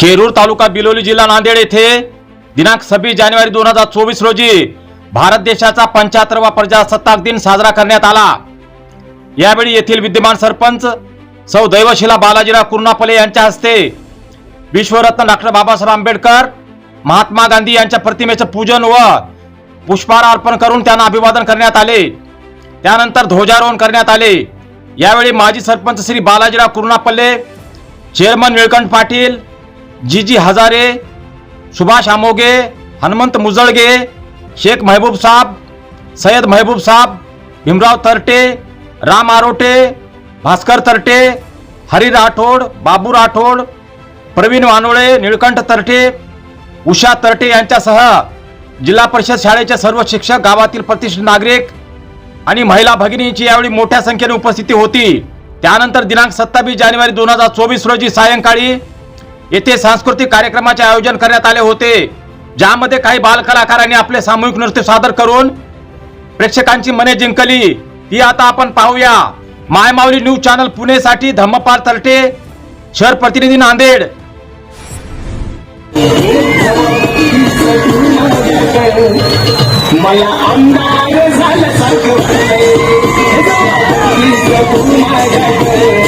केरूर तालुका बिलोली जिल्हा नांदेड येथे दिनांक सव्वीस जानेवारी दोन हजार चोवीस रोजी भारत देशाचा पंच्याहत्तरवा प्रजासत्ताक दिन साजरा करण्यात आला. यावेळी येथील विद्यमान सरपंच सौ दैवशिला बालाजीराव कुर्णापले यांच्या हस्ते विश्वरत्न डॉक्टर बाबासाहेब आंबेडकर महात्मा गांधी यांच्या प्रतिमेचं पूजन व पुष्पहार अर्पण करून त्यांना अभिवादन करण्यात आले. त्यानंतर ध्वजारोहण करण्यात आले. यावेळी माजी सरपंच श्री बालाजीराव कुर्णापल्ले चेअरमन निळकंठ पाटील जी जी हजारे सुभाष आमोगे हनुमंत मुजळगे शेख महबूब साहब सय्यद महबूब साहब भीमराव तरटे राम आरोटे भास्कर तरटे हरी राठोड बाबू राठोड प्रवीण वानोळे निळकंठ तरटे उषा तरटे यांच्यासह जिल्हा परिषद शाळेचे सर्व शिक्षक गावातील प्रतिष्ठित नागरिक आणि महिला भगिनींची यावेळी मोठ्या संख्येने उपस्थिती होती. त्यानंतर दिनांक सत्तावीस जानेवारी दोन हजार चोवीस रोजी सायंकाळी येथे सांस्कृतिक कार्यक्रमाचे आयोजन करण्यात आले होते ज्यामध्ये काही बालकलाकारांनी आपले सामूहिक नृत्य सादर करून प्रेक्षकांची मने जिंकली. ती आता आपण पाहूया. मायमावली न्यूज चॅनल पुणेसाठी धम्मपाल तरटे शहर प्रतिनिधी नांदेड. झालं मला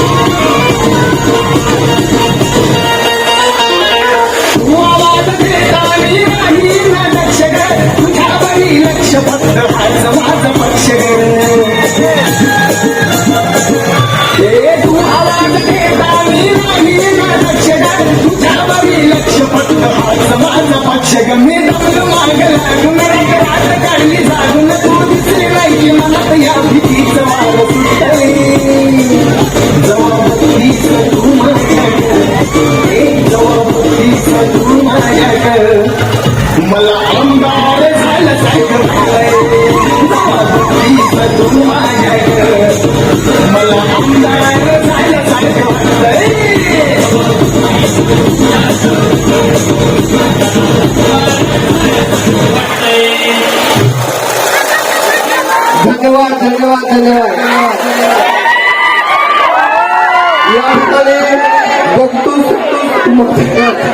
मला आमदार झालं मला आमदार धन्यवाद धन्यवाद धन्यवाद. Vamos,